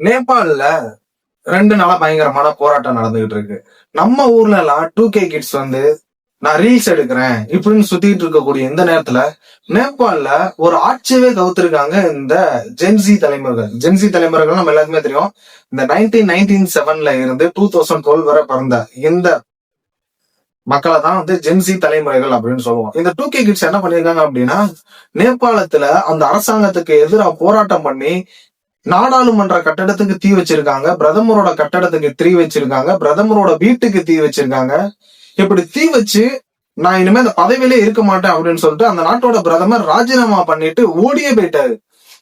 நேபாள்ல ரெண்டு நாளா பயங்கரமான போராட்டம் நடந்துகிட்டு இருக்கு. நம்ம ஊர்ல எல்லாம் டூ கே கிட்ஸ் வந்து நான் ரீல்ஸ் எடுக்கிறேன். இப்படின்னு சுத்திட்டு இருக்கக்கூடிய இந்த நேரத்துல நேபாள்ல ஒரு ஆட்சியவே கவுத்திருக்காங்க இந்த ஜென்சி தலைமுறைகள். ஜென்சி தலைமுறைகள் நம்ம எல்லாருக்குமே தெரியும். இந்த நைன்டீன் நைன்டீன் செவன்ல இருந்து டூ தௌசண்ட் டுவெல் வரை பிறந்த இந்த மக்களை தான் வந்து ஜென்சி தலைமுறைகள் அப்படின்னு சொல்லுவோம். இந்த டூ கே கிட்ஸ் என்ன பண்ணியிருக்காங்க அப்படின்னா நேபாளத்துல அந்த அரசாங்கத்துக்கு எதிராக போராட்டம் பண்ணி நாடாளுமன்ற கட்டடத்துக்கு தீ வச்சிருக்காங்க பிரதமரோட கட்டடத்துக்கு தீ வச்சிருக்காங்க பிரதமரோட வீட்டுக்கு தீ வச்சிருக்காங்க. இப்படி தீ வச்சு நான் இனிமே அந்த பதவியிலே இருக்க மாட்டேன் அப்படின்னு சொல்லிட்டு அந்த நாட்டோட பிரதமர் ராஜினாமா பண்ணிட்டு ஓடியே போயிட்டாரு.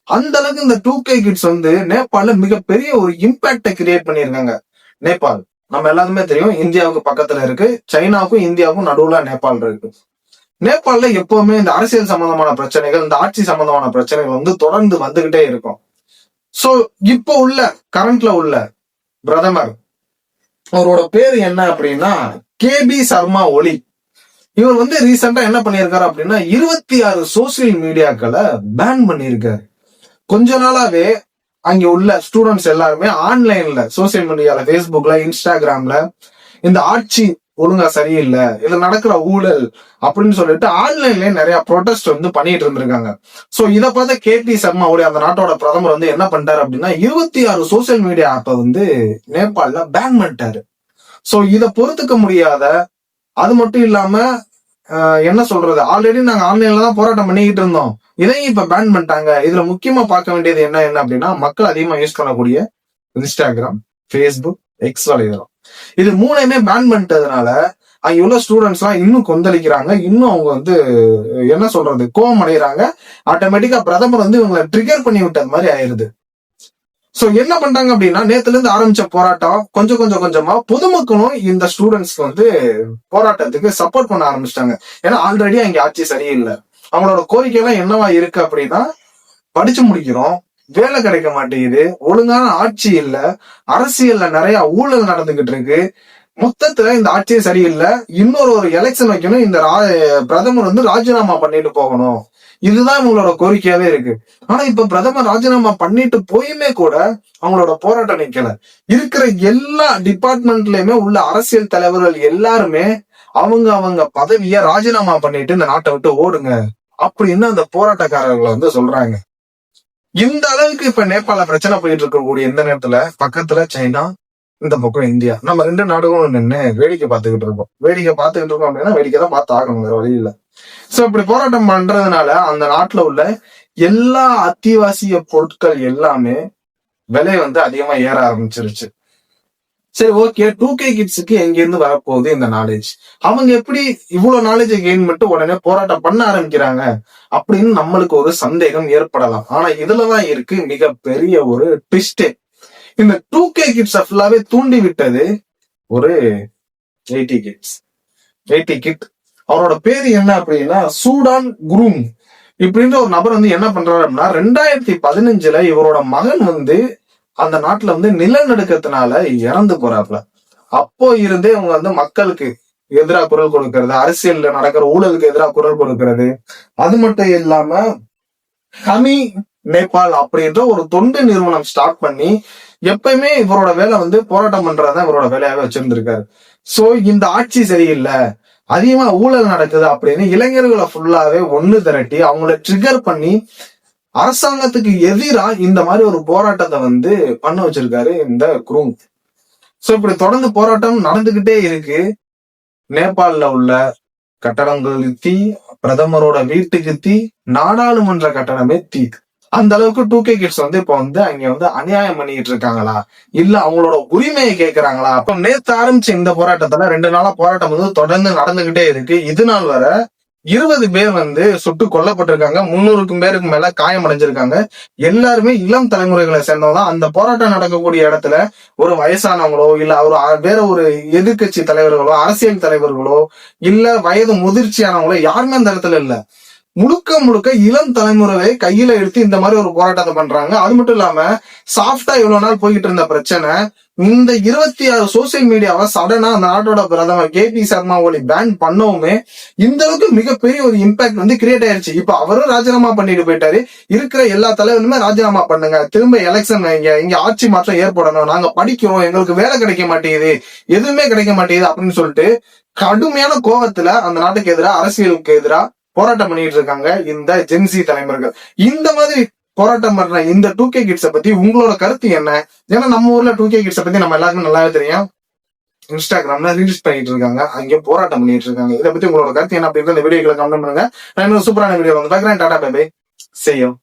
அந்த அளவுக்கு இந்த டூ கே கிட்ஸ் வந்து நேபாள்ல மிகப்பெரிய ஒரு இம்பாக்டை கிரியேட் பண்ணியிருக்காங்க. நேபாள் நம்ம எல்லாருமே தெரியும் இந்தியாவுக்கு பக்கத்துல இருக்கு சைனாவுக்கும் இந்தியாவுக்கும் நடுவுல நேபாள் இருக்கு. நேபாளில் எப்பவுமே இந்த அரசியல் சம்பந்தமான பிரச்சனைகள் இந்த ஆட்சி சம்பந்தமான பிரச்சனைகள் வந்து தொடர்ந்து வந்துகிட்டே இருக்கும். சோ இப்போ உள்ள கரண்ட்ல உள்ள பிரதமர் அவரோட பேர் என்ன அப்படின்னா கேபி சர்மா ஒலி இவர் வந்து ரீசெண்டா என்ன பண்ணியிருக்காரு அப்படின்னா இருபத்தி ஆறு சோசியல் மீடியாக்களை பேன் பண்ணியிருக்காரு. கொஞ்ச நாளாவே அங்க உள்ள ஸ்டூடெண்ட்ஸ் எல்லாருமே ஆன்லைன்ல சோசியல் மீடியால ஃபேஸ்புக்ல இன்ஸ்டாகிராம்ல இந்த ஆட்சி ஒழுங்கா சரியில்லை இதுல நடக்கிற ஊழல் அப்படின்னு சொல்லிட்டு ஆன்லைன்லயே நிறைய ப்ரொடெஸ்ட் வந்து பண்ணிட்டு இருந்திருக்காங்க. சோ இத பார்த்த கே பி சர்மா அந்த நாட்டோட பிரதமர் வந்து என்ன பண்ணிட்டாரு அப்படின்னா இருபத்தி ஆறு சோசியல் மீடியா ஆப்பை வந்து நேபாளில பேன் பண்ணிட்டாரு. சோ இத பொறுத்துக்க முடியாத அது மட்டும் இல்லாம என்ன சொல்றது? ஆல்ரெடி நாங்க ஆன்லைன்ல தான் போராட்டம் பண்ணிக்கிட்டு இருந்தோம். இதையும் இப்ப பேன் பண்ணிட்டாங்க. இதுல முக்கியமா பார்க்க வேண்டியது என்ன என்ன அப்படின்னா மக்கள் அதிகமா யூஸ் பண்ணக்கூடிய இன்ஸ்டாகிராம் ஃபேஸ்புக் எக்ஸ் வலைதளம். இது மூணையுமே பேன் பண்ணிட்டதுனால அங்கே உள்ள ஸ்டூடெண்ட்ஸ்லாம் இன்னும் கொந்தளிக்கிறாங்க. இன்னும் அவங்க வந்து என்ன சொல்றது கோவம் அடைகிறாங்க ஆட்டோமேட்டிக்கா பிரதமர் வந்து இவங்களை ட்ரிகர் பண்ணி விட்டது மாதிரி ஆயிருது. சோ என்ன பண்றாங்க அப்படின்னா நேத்துல இருந்து ஆரம்பிச்ச போராட்டம் கொஞ்சம் கொஞ்சம் கொஞ்சமா பொதுமக்களும் இந்த ஸ்டூடெண்ட்ஸ்க்கு வந்து போராட்டத்துக்கு சப்போர்ட் பண்ண ஆரம்பிச்சிட்டாங்க. ஏன்னா ஆல்ரெடி அங்க ஆட்சி சரியில்லை. அவங்களோட கோரிக்கை எல்லாம் என்னவா இருக்கு அப்படின்னா படிச்சு முடிக்கிறோம். வேலை கிடைக்க மாட்டேங்குது. ஒழுங்கான ஆட்சி இல்ல. அரசியல்ல நிறைய ஊழல் நடந்துகிட்டு இருக்கு. மொத்தத்துல இந்த ஆட்சியே சரியில்லை. இன்னொரு ஒரு எலெக்ஷன் வைக்கணும். இந்த ரா- பிரதமர் வந்து ராஜினாமா பண்ணிட்டு போகணும். இதுதான் இவங்களோட கோரிக்கையாவே இருக்கு. ஆனா இப்ப பிரதமர் ராஜினாமா பண்ணிட்டு போயுமே கூட அவங்களோட போராட்டம் நிக்கல. இருக்கிற எல்லா டிபார்ட்மெண்ட்லயுமே உள்ள அரசியல் தலைவர்கள் எல்லாருமே அவங்க அவங்க பதவிய ராஜினாமா பண்ணிட்டு இந்த நாட்டை விட்டு ஓடுங்க. அப்படின்னு அந்த போராட்டக்காரர்களை வந்து சொல்றாங்க. இந்த அளவுக்கு இப்ப நேபாள பிரச்சனை போயிட்டு இருக்கக்கூடிய இந்த நேரத்துல பக்கத்துல சைனா இந்த பக்கம் இந்தியா. நம்ம ரெண்டு நாடுகளும் நின்று வேடிக்கை பார்த்துக்கிட்டு இருக்கோம். வேடிக்கை பார்த்துக்கிட்டு இருக்கோம் அப்படின்னா வேடிக்கை தான் பார்த்து ஆகணும் வேற வழி இல்ல. சோ இப்படி போராட்டம் பண்றதுனால அந்த நாட்டுல உள்ள எல்லா அத்தியாவசிய பொருட்கள் எல்லாமே விலை வந்து அதிகமா ஏற ஆரம்பிச்சிருச்சு. சரி ஓகே டூ கே கிட்ஸுக்கு எங்கேருந்து வரப்போகுது இந்த நாலேஜ் அவங்க எப்படி இவ்வளவு நாலேஜை கெயின் பண்ணிட்டு உடனே போராட்டம் பண்ண ஆரம்பிக்கிறாங்க அப்படின்னு நம்மளுக்கு ஒரு சந்தேகம் ஏற்படலாம். ஆனா இதுலதான் இருக்கு மிகப்பெரிய ஒரு ட்விஸ்டே இந்த டூ கே கிட்ஸ் ஃபுல்லாவே தூண்டி விட்டது ஒரு எயிட்டி கிட்ஸ் எயிட்டி கிட் அவரோட பேர் என்ன அப்படின்னா சூடான் குரூம் இப்படின்ற ஒரு நபர் வந்து என்ன பண்றாரு அப்படின்னா ரெண்டாயிரத்தி பதினஞ்சுல இவரோட மகன் வந்து அந்த நாட்டுல வந்து நிலநடுக்கத்தினால இறந்து போறாப்ல அப்போ இருந்தே இவங்க வந்து மக்களுக்கு எதிராக குரல் கொடுக்கறது அரசியல்ல நடக்கிற ஊழலுக்கு எதிராக குரல் கொடுக்கறது. அது மட்டும் இல்லாம ஹமி நேபாள் அப்படின்ற ஒரு தொண்டு நிறுவனம் ஸ்டார்ட் பண்ணி எப்பயுமே இவரோட வேலை வந்து போராட்டம் பண்றதுதான் இவரோட வேலையாவே வச்சிருந்திருக்காரு. சோ இந்த ஆட்சி சரியில்லை அதிகமா ஊழல் நடக்குது அப்படின்னு இளைஞர்களை ஃபுல்லாவே ஒண்ணு திரட்டி அவங்கள ட்ரிகர் பண்ணி அரசாங்கத்துக்கு எதிரா இந்த மாதிரி ஒரு போராட்டத்தை வந்து பண்ண வச்சிருக்காரு இந்த குரூங். சோ இப்படி தொடர்ந்து போராட்டம் நடந்துகிட்டே இருக்கு. நேபாள்ல உள்ள கட்டடங்கள் தீ பிரதமரோட வீட்டுக்கு தீ நாடாளுமன்ற கட்டடமே தீ. அந்த அளவுக்கு டூ கே கிட்ஸ் வந்து இப்போ வந்து அங்க வந்து அநியாயம் பண்ணிட்டு இருக்காங்களா? இல்ல அவங்களோட உரிமையை கேட்கறாங்களா அப்ப நேத்து ஆரம்பிச்ச இந்த போராட்டத்துல ரெண்டு நாளா போராட்டம் வந்து தொடர்ந்து நடந்துகிட்டே இருக்கு. இது நாள் வர இருபது பேர் வந்து சுட்டு கொல்லப்பட்டிருக்காங்க. முன்னூறுக்கும் பேருக்கு மேல காயமடைஞ்சிருக்காங்க. எல்லாருமே இளம் தலைமுறைகளை சேர்ந்தவங்க. தான் அந்த போராட்டம் நடக்கக்கூடிய இடத்துல ஒரு வயசானவங்களோ இல்ல ஒரு வேற ஒரு எதிர்க்கட்சி தலைவர்களோ அரசியல் தலைவர்களோ இல்ல வயது முதிர்ச்சியானவங்களோ யாருமே அந்த இடத்துல இல்ல. முழுக்க முழுக்க இளம் தலைமுறையை கையில எடுத்து இந்த மாதிரி ஒரு போராட்டத்தை பண்றாங்க. அது மட்டும் இல்லாம சாஃப்டா இவ்வளவு நாள் போய்கிட்டு இருந்த பிரச்சனை இந்த இருபத்தி ஆறு சோசியல் மீடியாவை சடனா அந்த நாட்டோட பிரதமர் கே பி சர்மா ஒலி பேன் பண்ணவுமே இந்த அளவுக்கு மிகப்பெரிய ஒரு இம்பாக்ட் வந்து கிரியேட் ஆயிருச்சு. இப்ப அவரும் ராஜினாமா பண்ணிட்டு போயிட்டாரு. இருக்கிற எல்லா தலைவருமே ராஜினாமா பண்ணுங்க. திரும்ப எலெக்ஷன் இங்க இங்க ஆட்சி மாற்றம் ஏற்படணும். நாங்க படிக்கிறோம். எங்களுக்கு வேலை கிடைக்க மாட்டேங்குது. எதுவுமே கிடைக்க மாட்டேங்குது அப்படின்னு சொல்லிட்டு கடுமையான கோபத்துல அந்த நாட்டுக்கு எதிராக அரசியலுக்கு எதிராக போராட்டம் பண்ணிட்டு இருக்காங்க இந்த ஜென்சி தலைவர்கள் இந்த மாதிரி போராட்டம் பண்ற இந்த டூ கே கிட்ஸ பத்தி உங்களோட கருத்து என்ன? ஏன்னா நம்ம ஊர்ல டூ கே கிட்ஸ பத்தி நம்ம எல்லாருக்கும் நல்லாவே தெரியும். இன்ஸ்டாகிராம்ல ரீல்ஸ் பண்ணிட்டு இருக்காங்க. அங்கே போராட்டம் பண்ணிட்டு இருக்காங்க. இதை பத்தி உங்களோட கருத்து என்ன அப்படின்றத இந்த வீடியோக்களை கமெண்ட் பண்ணுங்க. நான் இன்னும் சூப்பரான வீடியோ வந்து பாக்குறேன் டாடா பை செய்யும்